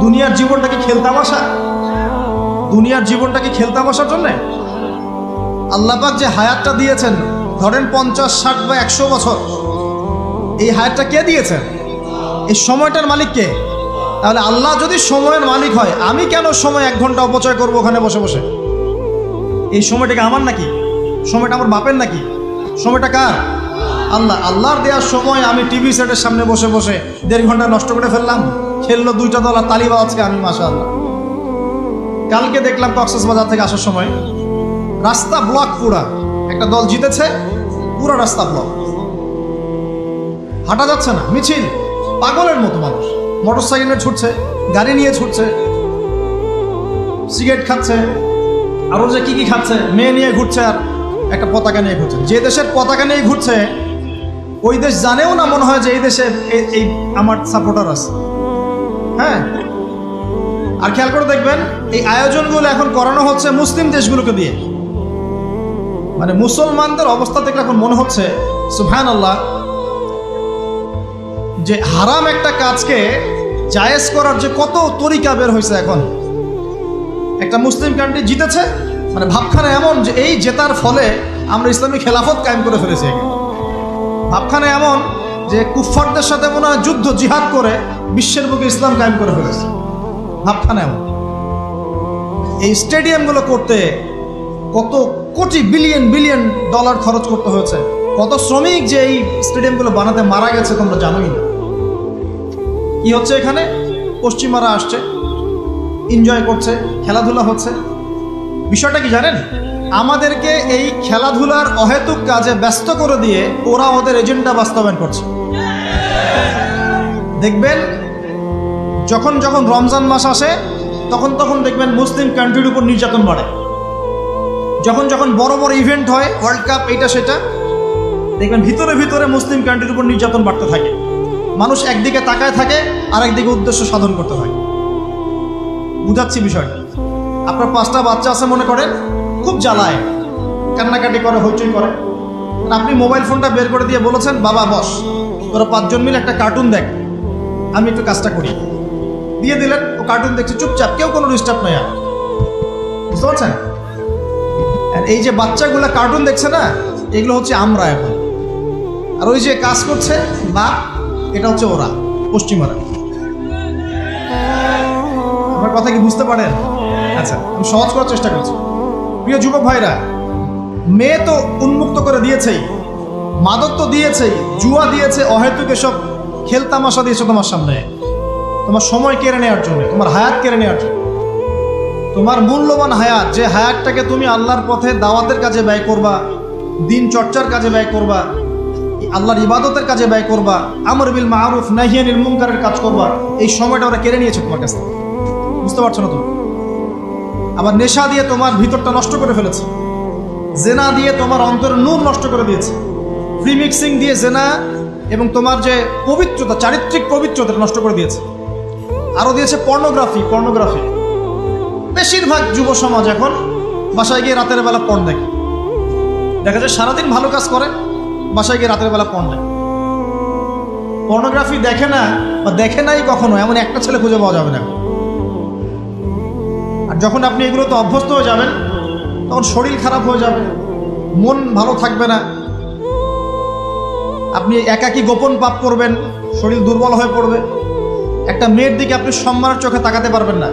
দুনিয়ার জীবনটা কি খেলতামাশা দুনিয়ার জীবনটা কি খেলতামাশার জন্যে আল্লাপাক যে হায়াতটা দিয়েছেন, ধরেন পঞ্চাশ, ষাট বা একশো বছর, এই হায়াতটা কে দিয়েছেন? এই সময়টার মালিক কে? তাহলে আল্লাহ যদি সময়ের মালিক হয়, আমি কেন সময় এক ঘণ্টা অপচয় করব ওখানে বসে বসে? এই সময়টাকে আমার নাকি? সময়টা আমার বাপের নাকি? সময়টা কার? আল্লাহ, আল্লাহর দেওয়ার সময় আমি টিভি সেটের সামনে বসে বসে দেড় ঘণ্টা নষ্ট করে ফেললাম। খেললো দুইটা দল আর তালিবা আছে আমি মাসাল্লাহ কালকে দেখলাম কক্সেস বাজার থেকে আসার সময় রাস্তা ব্লক পুরা। একটা দল জিতেছে, পুরো রাস্তা ব্লক হাঁটা যাচ্ছে না, মিছিল। পাগলের মতো মানুষ। মোটর সাইকেলে ছুটছে, গাড়ি নিয়ে ছুটছে সিগারেট খাচ্ছে আরও যে কি কি খাচ্ছে, মেয়ে নিয়ে ঘুরছে আর একটা পতাকা নিয়ে ঘুরছে। যে দেশের পতাকা নিয়ে ঘুরছে, ওই দেশ জানেও না মনে হয় যে এই দেশে এই আমার সাপোর্টার আছে। হ্যাঁ। আর খেয়াল করে দেখবেন, এই আয়োজনগুলো এখন করানো হচ্ছে মুসলিম দেশগুলোকে দিয়ে। মানে মুসলমানদের অবস্থা দেখলে এখন মনে হচ্ছে সুফহান আল্লাহ যে হারাম একটা কাজকে জায়েজ করার যে কত তরিকা বের হয়েছে এখন। একটা মুসলিম কান্ট্রি জিতেছে মানে ভাবখানা এমন যে এই জেতার ফলে আমরা ইসলামী খেলাফত কায়েম করে ফেলেছি। ভাবখানা এমন যে কুফফারদের সাথে মনে হয় যুদ্ধ, জিহাদ করে বিশ্বের বুকে ইসলাম কায়েম করে ফেলেছে। ভাবখানা এমন। এই স্টেডিয়ামগুলো করতে কত কোটি বিলিয়ন বিলিয়ন ডলার খরচ করতে হয়েছে। কত শ্রমিক যে এই স্টেডিয়ামগুলো বানাতে মারা গেছে তোমরা জানোই না। কি হচ্ছে এখানে? পশ্চিমারা আসছে এনজয় করছে, খেলাধুলা হচ্ছে। বিষয়টা কি জানেন? আমাদেরকে এই খেলাধুলার অহেতুক কাজে ব্যস্ত করে দিয়ে ওরা ওদের এজেন্ডা বাস্তবায়ন করছে। দেখবেন, যখন যখন রমজান মাস আসে, তখন তখন দেখবেন মুসলিম কান্ট্রির উপর নির্যাতন বাড়ে। যখন যখন বড় বড় ইভেন্ট হয় ওয়ার্ল্ড কাপ এইটা সেটা, দেখবেন ভিতরে ভিতরে মুসলিম কান্ট্রির উপর নির্যাতন বাড়তে থাকে। মানুষ একদিকে তাকায় থাকে আর একদিকে উদ্দেশ্য সাধন করতে থাকে বুঝাচ্ছি বিষয়টা। আপনার পাঁচটা বাচ্চা আছে মনে করেন, খুব জ্বালায়। কান্নাকাটি করে, হইচই করে। আপনি মোবাইল ফোনটা বের করে দিয়ে বলেছেন, বাবা, বস, তোরা পাঁচজন মিলে একটা কার্টুন দেখ। আমি একটু কাজটা করি। দিয়ে দিলেন, ও কার্টুন দেখছে, চুপচাপ, কেউ কোনো ডিস্টার্ব নয় বুঝতে পারছেন? এই যে বাচ্চাগুলো কার্টুন দেখছে না, এগুলো হচ্ছে আমরা এখন। আর ওই যে কাজ করছে বা এটা হচ্ছে ওরা, পশ্চিমারা। আমার কথা কি বুঝতে পারেন? আচ্ছা আমি সহজ করার চেষ্টা করছি। প্রিয় যুবক ভাইরা, মেয়ে তো উন্মুক্ত করে দিয়েছেই, মাদক তো দিয়েছেই, জুয়া দিয়েছে, অহেতুক এসব খেলতামাশা দিয়েছে তোমার সামনে? তোমার সময় কেড়ে নেওয়ার জন্য, তোমার হায়াত কেড়ে নেওয়ার জন্য। তোমার মূল্যবান হায়াত, যে হায়াতটাকে তুমি আল্লাহর পথে দাওয়াতের কাজে ব্যয় করবা, দিন চর্চার কাজে ব্যয় করবা, আল্লাহর ইবাদতের কাজে ব্যয় করবা, আমর বিল মারুফ নাহিয়ানিল মুনকারের কাজ করবা, এই সময়টা ওরা কেড়ে নিয়েছে তোমার কাছ বুঝতে পারছ না তুমি? আবার নেশা দিয়ে তোমার ভিতরটা নষ্ট করে ফেলেছে। জেনা দিয়ে তোমার অন্তর নূর নষ্ট করে দিয়েছে। ফ্রি মিক্সিং দিয়ে জেনা এবং তোমার যে পবিত্রতা, চারিত্রিক পবিত্রতা নষ্ট করে দিয়েছে। আরও দিয়েছে পর্নোগ্রাফি পর্নোগ্রাফি। বেশিরভাগ যুব সমাজ এখন বাসায় গিয়ে রাতের বেলা পণ দেখে। দেখা যায় সারাদিন ভালো কাজ করে, বাসায় গিয়ে রাতের বেলা পণ দেখে। পর্নোগ্রাফি দেখে না বা দেখে নাই কখনো, এমন একটা ছেলে খুঁজে পাওয়া যাবে না। আর যখন আপনি এগুলোতে অভ্যস্ত হয়ে যাবেন, তখন শরীর খারাপ হয়ে যাবে, মন ভালো থাকবে না। আপনি একাকী গোপন পাপ করবেন, শরীর দুর্বল হয়ে পড়বে। একটা মেয়ের দিকে আপনি সম্মানের চোখে তাকাতে পারবেন না।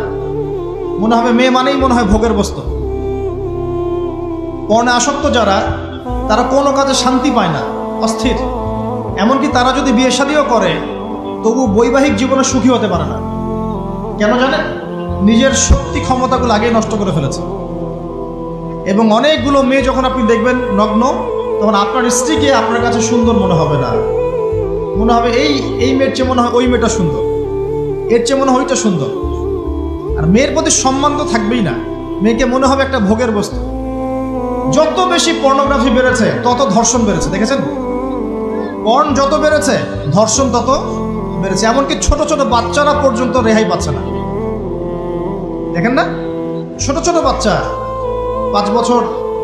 মনে হবে মেয়ে মানেই মনে হয় ভোগের বস্তু। পর্ণে আসক্ত যারা, তারা কোনো কাজে শান্তি পায় না, অস্থির। এমনকি তারা যদি বিয়ে শাদিও করে, তবু বৈবাহিক জীবনে সুখী হতে পারে না। কেন জানেন? নিজের শক্তি ক্ষমতাগুলো আগেই নষ্ট করে ফেলেছে। এবং অনেকগুলো মেয়ে যখন আপনি দেখবেন, নগ্ন তখন আপনার স্ত্রীকে আপনার কাছে সুন্দর মনে হবে না। মনে হবে এই এই মেয়ের চেয়ে মনে হয় ওই মেয়েটা সুন্দর। এর চেয়ে মনে হয় ওইটা সুন্দর। আর মেয়ের প্রতি সম্মান তো থাকবেই না। মেয়েকে মনে হবে একটা ভোগের বস্তু। যত বেশি পর্নোগ্রাফি বেড়েছে, তত ধর্ষণ বেড়েছে, দেখেছেন? পর্ন যত বেড়েছে, ধর্ষণ তত বেড়েছে। এমনকি ছোট ছোট বাচ্চারা পর্যন্ত রেহাই পাচ্ছে না। দেখেন না? ছোট ছোট বাচ্চা, পাঁচ বছর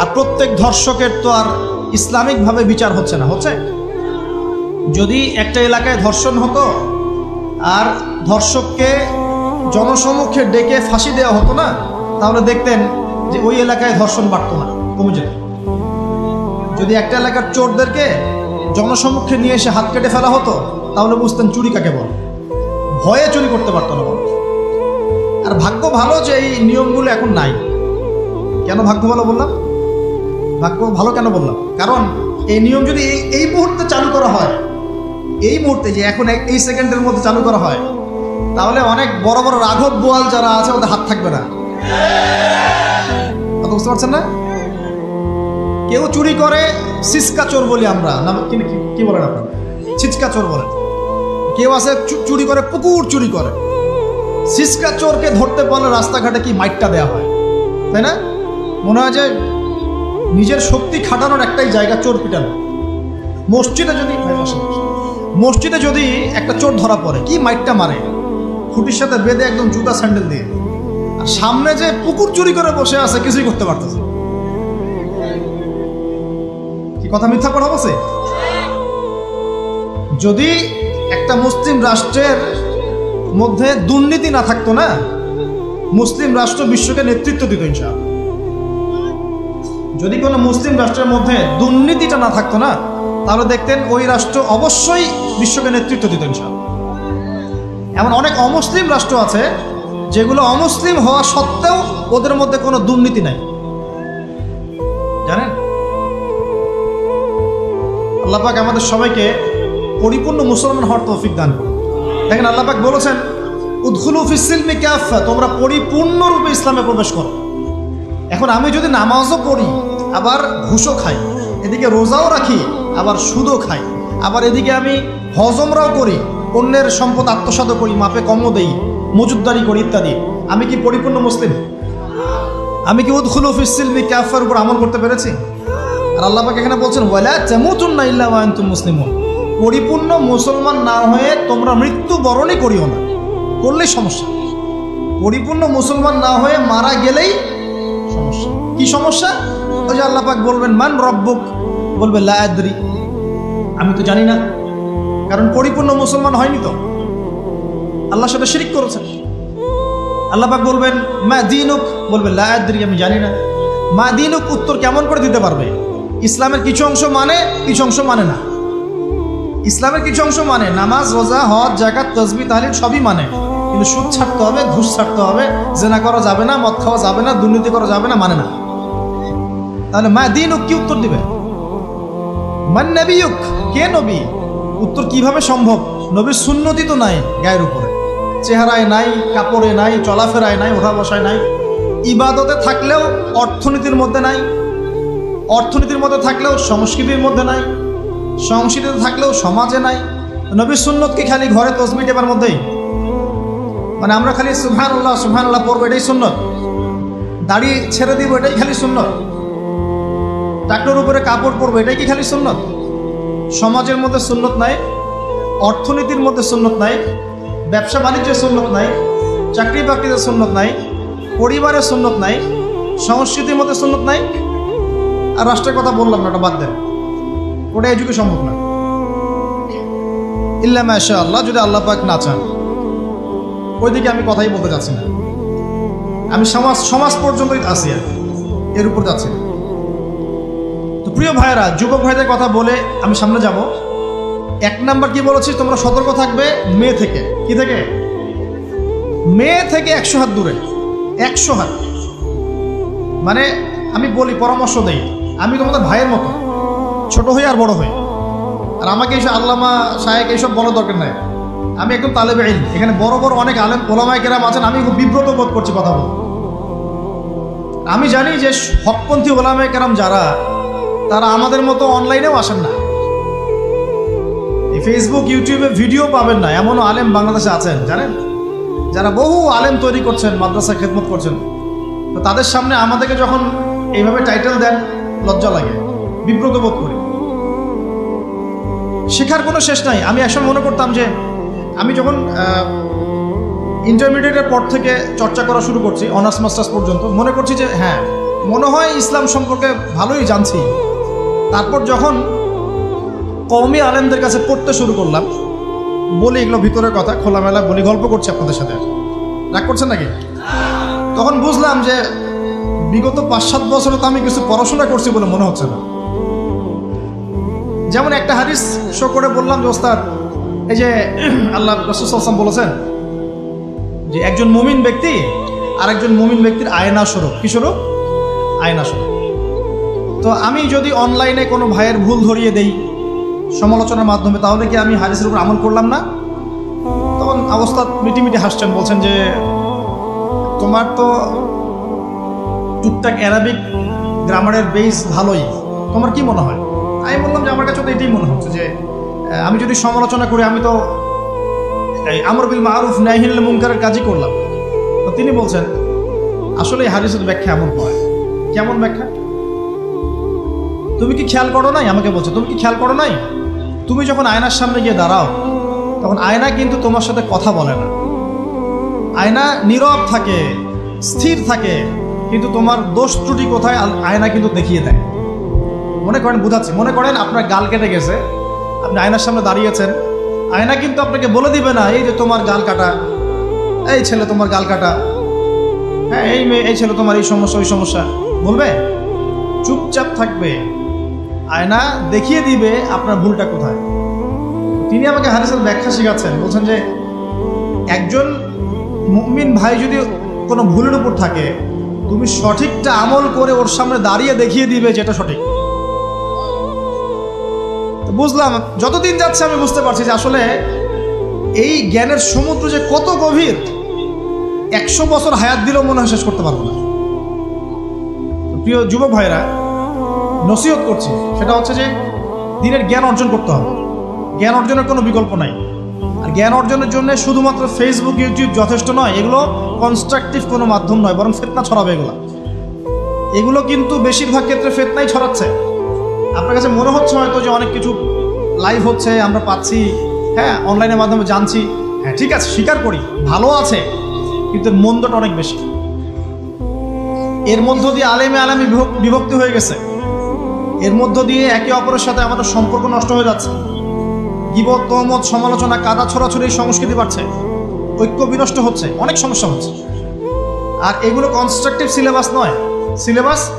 আর প্রত্যেক ধর্ষকের তো আর ইসলামিকভাবে বিচার হচ্ছে না, হচ্ছে? যদি একটা এলাকায় ধর্ষণ হতো আর ধর্ষককে জনসমক্ষে ডেকে ফাঁসি দেওয়া হতো না, তাহলে দেখতেন যে ওই এলাকায় ধর্ষণ বাড়তো না, কমে যেত। যদি একটা এলাকার চোরদেরকে জনসমক্ষে নিয়ে এসে হাত কেটে ফেলা হতো, তাহলে বুঝতেন চুরি কাকে বল? ভয়ে চুরি করতে পারতো না মানুষ। আর ভাগ্য ভালো যে এই নিয়মগুলো এখন নাই। কেন ভাগ্য ভালো বললাম? ভাগ্য ভালো কেন বললাম? কারণ এই নিয়ম যদি এই এই মুহূর্তে চালু করা হয়, এই মুহূর্তে যে এখন এই সেকেন্ডের মধ্যে চালু করা হয়, তাহলে অনেক বড় বড় রাঘব বোয়াল যারা আছে, ওদের হাত থাকবে না। বুঝতে পারছেন না? কেউ চুরি করে সিসকা চোর বলি আমরা। না কি বলেন আপনারা? ছিচকা চোর বলেন। কেউ আছে চুরি করে পুকুর চুরি করে। সিসকা চোরকে ধরতে পারলে রাস্তাঘাটে কি মাইকটা দেওয়া হয়? তাই না? মনে হয় যে নিজের শক্তি খাটানোর একটাই জায়গা চোর পিটানো। মসজিদে যদি মসজিদে যদি একটা চোর ধরা পড়ে, কি মাইকটা মারে? খুঁটির সাথে বেঁধে একদম জুতা স্যান্ডেল দিয়ে। আর সামনে যে পুকুর চুরি করে বসে আছে, কিছুই করতে পারতেছে। কি কথা মিথ্যা কথা বলছে যদি একটা মুসলিম রাষ্ট্রের মধ্যে দুর্নীতি না থাকতো না, মুসলিম রাষ্ট্র বিশ্বকে নেতৃত্ব দিত ইনশাআল্লাহ। যদি কোনো মুসলিম রাষ্ট্রের মধ্যে দুর্নীতিটা না থাকতো না, তাহলে দেখতেন ওই রাষ্ট্র অবশ্যই বিশ্বকে নেতৃত্ব দিত এমন অনেক অমুসলিম রাষ্ট্র আছে, যেগুলো অমুসলিম হওয়া সত্ত্বেও ওদের মধ্যে কোনো দুর্নীতি নাই। জানেন? আল্লাপাক আমাদের সবাইকে পরিপূর্ণ মুসলমান হওয়ার তৌফিক দান দেখেন আল্লাপাক বলেছেন, উদ্খুলু ফিসিলমি ক্যাফা তোমরা পরিপূর্ণরূপে ইসলামে প্রবেশ করো। এখন আমি যদি নামাজও পড়ি, আবার ঘুষও খাই, এদিকে রোজাও রাখি, আবার সুদও খাই, আবার এদিকে আমি হজমরাও করি, অন্যের সম্পদ আত্মসাত করি, মাপে কমও দেই, মজুদদারি করি ইত্যাদি, আমি কি পরিপূর্ণ মুসলিম? আমি কি উদ্খুলু ক্যাফার উপর আমল করতে পেরেছি? আর আল্লাহ পাক এখানে বলছেন, ওয়ালা তেমুতুন না ইল্লা ওয়া আনতুম মুসলিমুন। পরিপূর্ণ মুসলমান না হয়ে তোমরা মৃত্যু বরণই করিও না, করলেই সমস্যা। পরিপূর্ণ মুসলমান না হয়ে মারা গেলেই সমস্যা কি সমস্যা? ওই যে আল্লাহ পাক বলবেন, মান রব্বুক? বলবে, লা আদরি। আমি তো জানি না। কারণ পরিপূর্ণ মুসলমান হয়নি তো। আল্লাহর সাথে শিরিক করেছেন। আল্লাহ পাক বলবেন, মা দিনুক? বলবে, লা আদরি, আমি জানি না। মা দিনুক উত্তর কেমন করে দিতে পারবে? ইসলামের কিছু অংশ মানে কিছু অংশ মানে না। ইসলামের কিছু অংশ মানে নামাজ, রোজা, হজ জাকাত তসবি তাহলিল সবই মানে। কিন্তু সুদ ছাড়তে হবে, ঘুষ ছাড়তে হবে, জেনা করা যাবে না, মদ খাওয়া যাবে না, দুর্নীতি করা যাবে না মানে না। তাহলে মা দিন কি উত্তর দিবে? মান কে নবী? উত্তর কীভাবে সম্ভব? নবীর সুন্নতি তো নাই গায়ের উপরে। চেহারায় নাই, কাপড়ে নাই, চলাফেরায় নাই ওঠা বসায় নাই। ইবাদতে থাকলেও অর্থনীতির মধ্যে নাই। অর্থনীতির মধ্যে থাকলেও সংস্কৃতির মধ্যে নাই। সংস্কৃতিতে থাকলেও সমাজে নাই। নবীর সুন্নতকে খালি ঘরে তসবি টেপার মধ্যেই মানে আমরা খালি সুহান উল্লাহ পড়ব, এটাই শূন্য দাড়ি ছেড়ে দিব, এটাই খালি শূন্য টাকলোর উপরে কাপড় পরবো, এটাই কি খালি সুন্নত? সমাজের মধ্যে সুন্নত নাই, অর্থনীতির মধ্যে সুন্নত নাই, ব্যবসা বাণিজ্যের সুন্নত নাই, চাকরি বাকরিতে সুন্নত নাই পরিবারের সুন্নত নাই, সংস্কৃতির মধ্যে সুন্নত নাই। আর রাষ্ট্রের কথা বললাম না, ওটা বাদ দেন। ওটা এই যুগে সম্ভব না। ইল্লা মাশা আল্লাহ যদি আল্লাহ পাক না চান। ওইদিকে আমি কথাই বলতে যাচ্ছি না। আমি সমাজ সমাজ পর্যন্তই আছি আর এর উপর যাচ্ছি না। তো প্রিয় ভাইয়েরা, যুবক ভাইদের কথা বলে আমি সামনে যাব। এক নাম্বার কি বলেছি তোমরা সতর্ক থাকবে মেয়ে থেকে। কি থেকে? মেয়ে থেকে একশো হাত দূরে। একশো হাত। মানে আমি বলি, পরামর্শ দেই। আমি তোমাদের ভাইয়ের মতো। ছোট হই আর বড় হই। আর আমাকে এইসব আল্লামা সাহেব এইসব বলার দরকার নাই। আমি একদম তালেবে আইন এখানে বড় বড় অনেক আলেম, ওলামায় কেরাম আছেন আমি খুব বিব্রত বোধ করছি কথা বলতে। আমি জানি যে হকপন্থী ওলামায় কেরাম যারা, তারা আমাদের মতো অনলাইনেও আসেন না। ফেসবুক ইউটিউবে ভিডিও পাবেন না, এমনও আলেম বাংলাদেশে আছেন, জানেন? যারা বহু আলেম তৈরি করছেন মাদ্রাসা খেদমত করছেন, তো তাদের সামনে আমাদেরকে যখন এইভাবে টাইটেল দেন, লজ্জা লাগে, বিব্রত বোধ করি। শেখার কোনো শেষ নাই। আমি একসময় মনে করতাম যে আমি যখন ইন্টারমিডিয়েটের পর থেকে চর্চা করা শুরু করছি অনার্স মাস্টার্স পর্যন্ত, মনে করছি যে হ্যাঁ মনে হয় ইসলাম সম্পর্কে ভালোই জানছি। তারপর যখন কওমি আলেমদের কাছে পড়তে শুরু করলাম, বলি এগুলো ভিতরের কথা, খোলামেলা বলি, গল্প করছি আপনাদের সাথে। রাগ করছেন নাকি? তখন বুঝলাম যে, বিগত পাঁচ সাত বছরে তো আমি কিছু পড়াশোনা করছি বলে মনে হচ্ছে না। যেমন একটা হাদিস শো করে বললাম যে, ওস্তাদ এই যে আল্লাহ রসুলাম বলেছেন যে একজন মুমিন ব্যক্তি আর একজন মুমিন ব্যক্তির আয়না স্বরূপ। কি স্বরূপ? আয়না স্বরূপ। তো আমি যদি অনলাইনে কোনো ভাইয়ের ভুল ধরিয়ে দেই সমালোচনার মাধ্যমে, তাহলে কি আমি হাদিসের উপর আমল করলাম না? তখন অবস্থা মিটি মিটিমিটি হাসছেন, বলছেন যে তোমার তো টুকটাক অ্যারাবিক গ্রামারের বেস ভালোই। তোমার কি মনে হয়? আমি বললাম যে আমার কাছে তো এটাই মনে হচ্ছে যে আমি যদি সমালোচনা করি, আমি তো আমর বিল মারুফ নাহিল মুনকারের কাজই করলাম। তো তিনি বলছেন, আসলে এই হাদিসের ব্যাখ্যা এমন হয়। কেমন ব্যাখ্যা? তুমি কি খেয়াল করো নাই? আমাকে বলছে, তুমি কি খেয়াল করো নাই? তুমি যখন আয়নার সামনে গিয়ে দাঁড়াও, তখন আয়না কিন্তু তোমার সাথে কথা বলে না। আয়না নীরব থাকে, স্থির থাকে, কিন্তু তোমার দোষ ত্রুটি কোথায়? আয়না কিন্তু দেখিয়ে দেয়। মনে করেন, বুঝাচ্ছি। মনে করেন, আপনার গাল কেটে গেছে। আপনি আয়নার সামনে দাঁড়িয়েছেন। আয়না কিন্তু আপনাকে বলে দিবে না, এই যে তোমার গাল কাটা, এই ছেলে তোমার গাল কাটা। হ্যাঁ এই মেয়ে, এই ছেলে তোমার এই সমস্যা, ওই সমস্যা। বলবে? চুপচাপ থাকবে। আয়না দেখিয়ে দিবে আপনার ভুলটা কোথায়। তিনি আমাকে হাদিসের ব্যাখ্যা শেখাচ্ছেন, বলছেন যে একজন মুমিন ভাই যদি কোনো ভুলের উপর থাকে, তুমি সঠিকটা আমল করে ওর সামনে দাঁড়িয়ে দেখিয়ে দিবে যেটা সঠিক। বুঝলাম, যতদিন যাচ্ছে আমি বুঝতে পারছি যে আসলে এই জ্ঞানের সমুদ্র যে কত গভীর, একশো বছর হায়াত দিলেও মনে হয় শেষ করতে পারব না। প্রিয় যুবক ভাইরা, নসিহত করছি, সেটা হচ্ছে যে দিনের জ্ঞান অর্জন করতে হবে। জ্ঞান অর্জনের কোনো বিকল্প নাই। আর জ্ঞান অর্জনের জন্য শুধুমাত্র ফেসবুক ইউটিউব যথেষ্ট নয়, এগুলো কনস্ট্রাকটিভ কোনো মাধ্যম নয়, বরং ফেতনা ছড়াবে এগুলো। এগুলো কিন্তু বেশিরভাগ ক্ষেত্রে ফেতনাই ছড়াচ্ছে। আপনার কাছে মনে হচ্ছে হয়তো যে অনেক কিছু লাইভ হচ্ছে আমরা পাচ্ছি হ্যাঁ অনলাইনের মাধ্যমে জানছি। হ্যাঁ। ঠিক আছে স্বীকার করি ভালো আছে কিন্তু মন্দটা অনেক বেশি। এর মধ্য দিয়ে আলেমে আলেমে বিভক- বিভক্তি হয়ে গেছে। এর মধ্য দিয়ে একে অপরের সাথে আমাদের সম্পর্ক নষ্ট হয়ে যাচ্ছে। গিবত তহমত সমালোচনা কাদা ছড়াছড়ি সংস্কৃতি বাড়ছে। ঐক্য বিনষ্ট হচ্ছে অনেক সমস্যা হচ্ছে। আর এগুলো কনস্ট্রাকটিভ সিলেবাস নয়। সিলেবাস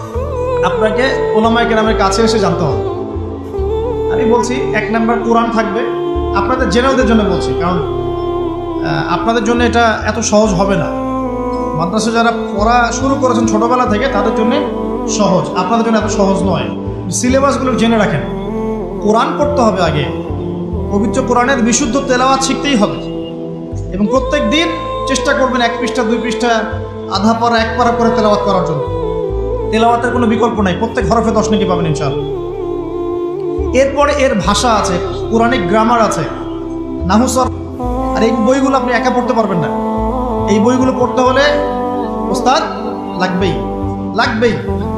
আপনাকে ওলামায় কেরামের কাছে এসে জানতে হবে। আমি বলছি, এক নাম্বার কোরআন থাকবে। আপনাদের জেনারেলদের জন্য বলছি, কারণ আপনাদের জন্য এটা এত সহজ হবে না। মাদ্রাসা যারা পড়া শুরু করেছেন ছোটবেলা থেকে, তাদের জন্য সহজ। আপনাদের জন্য এত সহজ নয়। সিলেবাসগুলো জেনে রাখেন। কোরআন পড়তে হবে আগে। পবিত্র কোরআনের বিশুদ্ধ তেলাওয়াত শিখতেই হবে। এবং প্রত্যেক দিন চেষ্টা করবেন এক পৃষ্ঠা, দুই পৃষ্ঠা, আধা পারা এক পারা করে তেলাওয়াত করার জন্য। তেলাওয়াতের কোনো বিকল্প নাই। প্রত্যেক হরফে দশ নাকি পাবেন, ইনশাআল্লাহ। এরপরে এর ভাষা আছে কোরআনিক গ্রামার আছে। নাহুসর আর এই বইগুলো আপনি একা পড়তে পারবেন না। এই বইগুলো পড়তে হলে ওস্তাদ লাগবেই লাগবেই।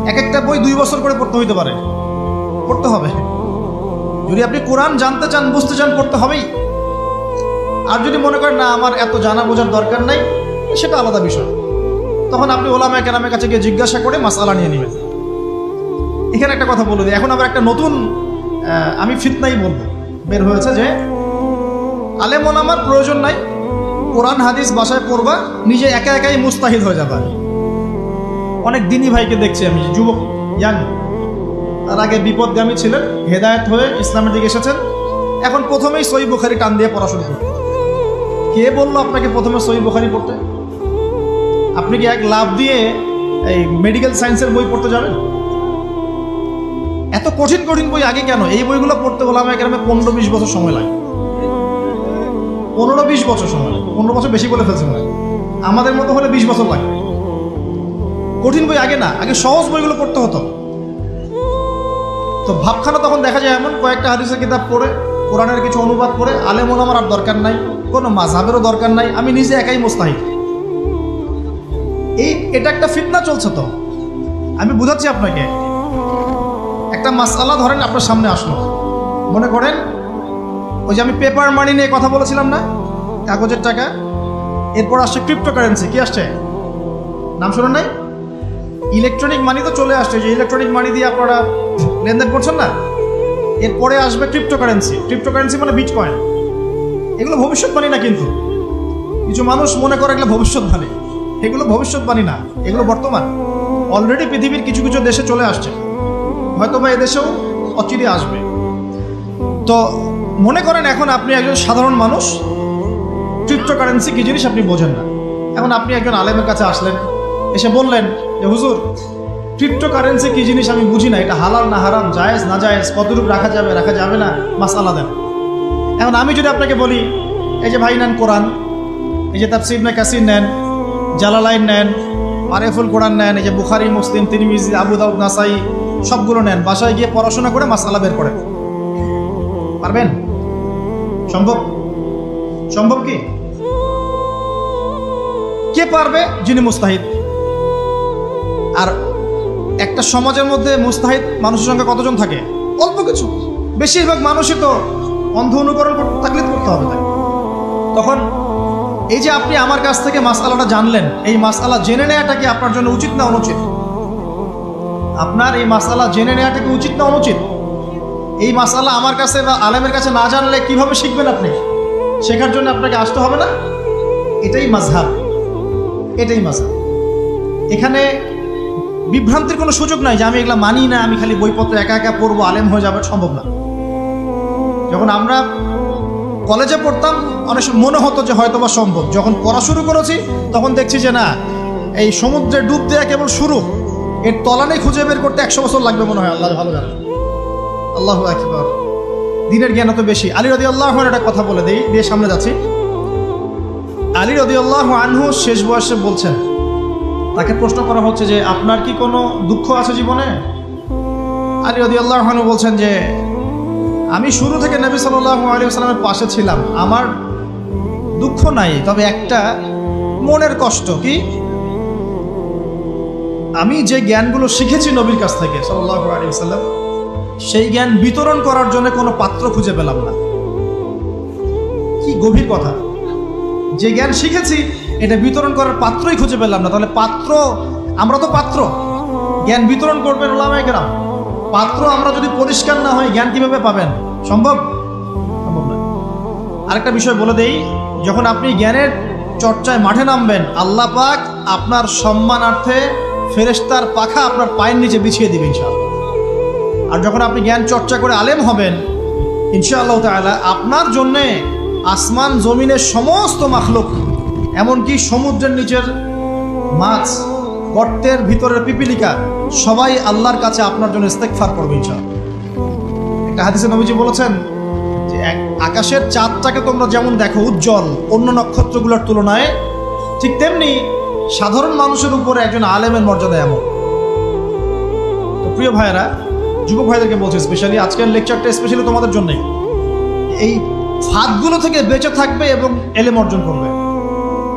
এক একটা বই দুই বছর করে পড়তে হইতে পারে। পড়তে হবে। যদি আপনি কোরআন জানতে চান, বুঝতে চান, পড়তে হবেই। আর যদি মনে করেন, না, আমার এত জানা বোঝার দরকার নাই সেটা আলাদা বিষয়। তখন আপনি ওলামা কেরামের কাছে গিয়ে জিজ্ঞাসা করে মাসালা নিয়ে নেবেন। এখানে একটা কথা বলে দিই। এখন আবার একটা নতুন আমি ফিতনাই বলব। বের হয়েছে যে আলেমন আমার প্রয়োজন নাই, কোরআন হাদিস বাসায় পড়বা, নিজে একা একাই মুস্তাহিদ হয়ে যাবা। অনেক দিনই ভাইকে দেখছি আমি, যুবক ইয়াং তার আগে বিপদগামী ছিলেন, হেদায়েত হয়ে ইসলামের দিকে এসেছেন। এখন প্রথমেই সই বুখারি টান দিয়ে পড়াশোনা করতে কে বলল আপনাকে প্রথমে সই বুখারি পড়তে? আপনি কি এক লাভ দিয়ে এই মেডিকেল সায়েন্সের বই পড়তে যাবেন? এত কঠিন কঠিন বই আগে কেন? এই বইগুলো পড়তে হলে আমার গ্রামে পনেরো, বিশ বছর সময় লাগে। পনেরো, বিশ বছর সময় লাগে। পনেরো বছর বেশি বলে ফেলছে মনে আমাদের মতো হলে বিশ বছর লাগবে কঠিন বই আগে না, আগে সহজ বইগুলো পড়তে হতো। তো ভাবখানা তখন দেখা যায় এমন, কয়েকটা হাদিসের কিতাব পড়ে, কোরআনের কিছু অনুবাদ করে আলেম ওলামার আর দরকার নাই, কোনো মাঝহাবেরও দরকার নাই, আমি নিজে একাই মোস্তাহিদ। এই, এটা একটা ফিতনা চলছে তো। আমি বুঝাচ্ছি আপনাকে একটা মাসালা ধরেন, আপনার সামনে আসলো। মনে করেন, ওই যে আমি পেপার মানি নিয়ে কথা বলেছিলাম না? কাগজের টাকা। এরপর আসছে ক্রিপ্টোকারেন্সি কি আসছে? নাম শুনুন নাই? ইলেকট্রনিক মানি তো চলে আসছে, যে ইলেকট্রনিক মানি দিয়ে আপনারা লেনদেন করছেন না? এরপরে আসবে ক্রিপ্টোকারেন্সি ক্রিপ্টোকারেন্সি মানে বিট কয়েন এগুলো ভবিষ্যৎবাণী না কিন্তু? কিছু মানুষ মনে করে এগুলো ভবিষ্যৎবাণী। এগুলো ভবিষ্যৎবাণী না, এগুলো বর্তমান। অলরেডি পৃথিবীর কিছু কিছু দেশে চলে আসছে। হয়তো বা এদেশেও অচিরে আসবে। তো মনে করেন এখন আপনি একজন সাধারণ মানুষ ক্রিপ্টোকারেন্সি কি জিনিস আপনি বোঝেন না। এখন আপনি একজন আলেমের কাছে আসলেন, এসে বললেন যে, হুজুর ক্রিপ্টোকারেন্সি কি জিনিস আমি বুঝি না, এটা হালাল না হারাম, জায়েজ না জায়েজ কতটুকু রাখা যাবে রাখা যাবে না, মাসালা দেন। এখন আমি যদি আপনাকে বলি, এই যে ভাই নেন কোরআন, এই যে তাফসির না কাসির নেন, জালালাইন নেন, আরেফুল কোরআন নেন, এই যে বুখারি, মুসলিম, তিরমিজি, আবু দাউদ, নাসাই সবগুলো নেন, বাসায় গিয়ে পড়াশোনা করে মাসালা বের করেন। পারবেন? সম্ভব? সম্ভব কি? কে পারবে? যিনি মুস্তাহিদ। আর একটা সমাজের মধ্যে মুস্তাহিদ মানুষের সঙ্গে কতজন থাকে? অল্প কিছু। বেশিরভাগ মানুষই তো অন্ধ অনুকরণ তাকলিদ করতে হবে তাকে। তখন এই যে আপনি আমার কাছ থেকে মাসালাটা জানলেন, এই মাসালা জেনে নেওয়াটা কি আপনার জন্য উচিত না অনুচিত? আপনার এই মাসালা জেনে নেওয়াটা কি উচিত না অনুচিত? এই মাসালা আমার কাছে বা আলেমের কাছে না জানলে কীভাবে শিখবেন আপনি? শেখার জন্য আপনাকে আসতে হবে না? এটাই মাঝহাব। এটাই মাঝহাব। এখানে বিভ্রান্তির কোনো সুযোগ নাই যে আমি এগুলা মানি না, আমি খালি বইপত্র একা একা পড়ব, আলেম হয়ে যাবে, সম্ভব না। যখন আমরা কলেজে পড়তাম, অনেক সময় মনে হতো যে হয়তো বা সম্ভব। যখন পড়া শুরু করেছি, তখন দেখছি যে না, এই সমুদ্রে ডুব দেওয়া কেবল শুরু। এর তলানেই খুঁজে বের করতে একশো বছর লাগবে মনে হয়, আল্লাহ ভালো জানে। আল্লাহ আকবর। দিনের জ্ঞান অত বেশি। আলী রদি আল্লাহ একটা কথা বলে দিই, দিয়ে সামনে যাচ্ছি। আলী রদি আল্লাহ আনহু শেষ বয়সে বলছেন, তাকে প্রশ্ন করা হচ্ছে যে, আপনার কি কোনো দুঃখ আছে জীবনে? আলী রদি আল্লাহ আনহু বলছেন যে, আমি শুরু থেকে নবী সাল্লাহ আলী সাল্লামের পাশে ছিলাম। আমার দুঃখ নাই, তবে একটা মনের কষ্ট, কি? আমি যে জ্ঞানগুলো শিখেছি নবীর কাছ থেকে সাল্লাহ আলী সাল্লাম সেই জ্ঞান বিতরণ করার জন্য কোনো পাত্র খুঁজে পেলাম না। কি গভীর কথা। যে জ্ঞান শিখেছি, এটা বিতরণ করার পাত্রই খুঁজে পেলাম না। তাহলে পাত্র, আমরা তো পাত্র। জ্ঞান বিতরণ করবেন ওলামায় গ্রাম পাত্র আমরা যদি পরিষ্কার না হয়, জ্ঞান কীভাবে পাবেন? সম্ভব? সম্ভব না। আরেকটা বিষয় বলে দেই, যখন আপনি জ্ঞানের চর্চায় মাঠে নামবেন, আল্লাহ পাক আপনার সম্মানার্থে ফেরেস্তার পাখা আপনার পায়ের নিচে বিছিয়ে দিবে ইনশাআল্লাহ। আর যখন আপনি জ্ঞান চর্চা করে আলেম হবেন, ইনশাআল্লাহ তাআলা আপনার জন্যে আসমান, জমিনের সমস্ত মাখলুক, এমনকি সমুদ্রের নিচের মাছ, গর্তের ভিতরের পিপিলিকা, সবাই আল্লাহর কাছে আপনার জন্য ইস্তেকফার করবে ইনশাআল্লাহ। একটা হাদিসে নবীজি বলেছেন যে আকাশের চাঁদটাকে তোমরা যেমন দেখো উজ্জ্বল, অন্য নক্ষত্রগুলোর তুলনায় ঠিক তেমনি সাধারণ মানুষের উপরে একজন আলেমের মর্যাদা এমন। প্রিয় ভাইয়েরা, যুবক ভাইদেরকে বলছি স্পেশালি আজকের লেকচারটা স্পেশালি তোমাদের জন্যই। এই ফাঁদগুলো থেকে বেঁচে থাকবে এবং এলেম অর্জন করবে।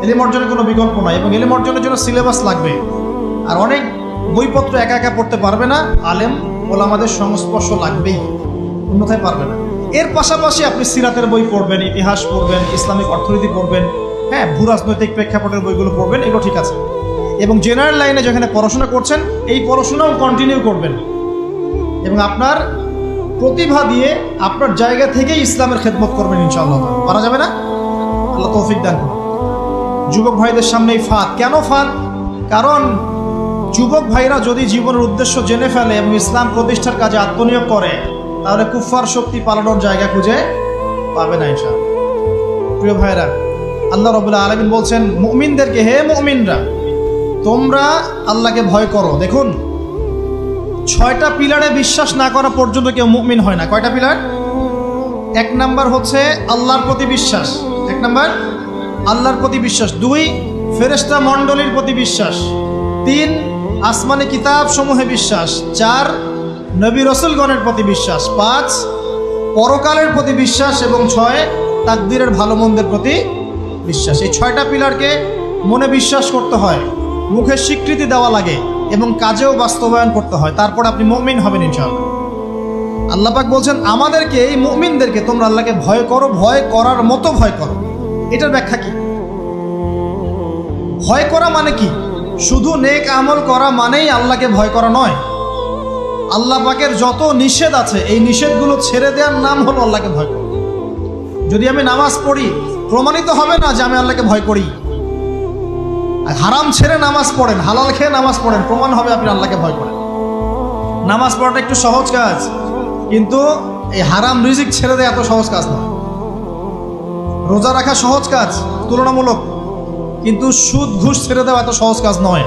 এলেম অর্জনের কোনো বিকল্প নয় এবং এলেম অর্জনের জন্য সিলেবাস লাগবে। আর অনেক বইপত্র একা একা পড়তে পারবে না, আলেম ওলামাদের সংস্পর্শ লাগবেই, অন্যথায় পারবে না। এর পাশাপাশি আপনি সিরাতের বই পড়বেন, ইতিহাস পড়বেন, ইসলামিক অর্থনীতি পড়বেন হ্যাঁ ভূরাজনৈতিক প্রেক্ষাপটের বইগুলো পড়বেন, এগুলো ঠিক আছে। এবং জেনারেল লাইনে যেখানে পড়াশোনা করছেন, এই পড়াশোনাও কন্টিনিউ করবেন। এবং আপনার প্রতিভা দিয়ে আপনার জায়গা থেকেই ইসলামের খেদমত করবেন ইনশাআল্লাহ। পারা যাবে না? আল্লাহ তৌফিক দান করুন। যুবক ভাইদের সামনে এই ফাঁদ। কেন ফাঁদ? কারণ যুবক ভাইরা যদি জীবনের উদ্দেশ্য জেনে ফেলে এবং ইসলাম প্রতিষ্ঠার কাজে আত্মনিয়োগ করে, তাহলে কুফার শক্তি পালানোর জায়গা খুঁজে পাবে না ইনশাআল্লাহ। প্রিয় ভাইরা আল্লাহ রবুল্লাহ আলমিন বলছেন, মুমিনদেরকে হে মুমিনরা, তোমরা আল্লাহকে ভয় করো। দেখুন, ছয়টা পিলারে বিশ্বাস না করা পর্যন্ত কেউ মুমিন হয় না। কয়টা পিলার? এক নাম্বার হচ্ছে আল্লাহর প্রতি বিশ্বাস। এক নাম্বার, আল্লাহর প্রতি বিশ্বাস। দুই ফেরেস্তা মণ্ডলীর প্রতি বিশ্বাস। তিন, আসমানি কিতাব সমূহে বিশ্বাস। চার, নবী রসুলগণের প্রতি বিশ্বাস। পাঁচ, পরকালের প্রতি বিশ্বাস। এবং ছয়, তাকদিরের ভালো মন্দের প্রতি বিশ্বাস এই ছয়টা পিলারকে মনে বিশ্বাস করতে হয়, মুখে স্বীকৃতি দেওয়া লাগে এবং কাজেও বাস্তবায়ন করতে হয়। তারপর আপনি মমিন হবেন ইনশাআল্লাহ। আল্লাপাক বলছেন, আমাদেরকে, এই মুমিনদেরকে তোমরা আল্লাহকে ভয় করো, ভয় করার মতো ভয় করো। এটার ব্যাখ্যা কি? ভয় করা মানে কি? শুধু নেক আমল করা মানেই আল্লাহকে ভয় করা নয়। আল্লাহ পাকের যত নিষেধ আছে, এই নিষেধগুলো ছেড়ে দেওয়ার নাম হলো আল্লাহকে ভয় করা। যদি আমি নামাজ পড়ি প্রমাণিত হবে না যে আমি আল্লাহকে ভয় করি। হারাম ছেড়ে নামাজ পড়েন, হালাল খেয়ে নামাজ পড়েন, প্রমাণ হবে আপনি আল্লাহকে ভয় করেন। নামাজ পড়াটা একটু সহজ কাজ, কিন্তু এই হারাম রিজিক ছেড়ে দেয় এত সহজ কাজ নয় রোজা রাখা সহজ কাজ, তুলনামূলক, কিন্তু সুদ ঘুষ ছেড়ে দেওয়া এত সহজ কাজ নয়।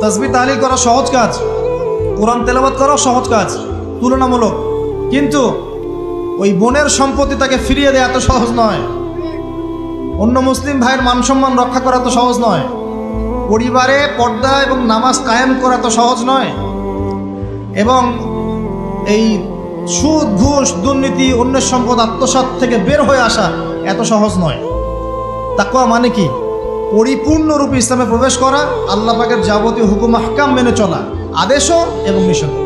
তসবি তাহলিল করা সহজ কাজ, কোরআন তেলাবাত করাও সহজ কাজ, তুলনামূলক, কিন্তু ওই বোনের সম্পত্তি তাকে ফিরিয়ে দেওয়া এত সহজ নয়। অন্য মুসলিম ভাইয়ের মান সম্মান রক্ষা করা তো সহজ নয়। পরিবারে পর্দা এবং নামাজ কায়েম করা তো সহজ নয়। এবং এই সুদ, ঘুষ, দুর্নীতি, অন্যের সম্পদ আত্মসাৎ থেকে বের হয়ে আসা এত সহজ নয়। তাকুয়া মানে কি? পরিপূর্ণরূপে ইসলামে প্রবেশ করা, আল্লাহ পাকের যাবতীয় হুকুম, আহকাম মেনে চলা, আদেশও এবং নিষেধ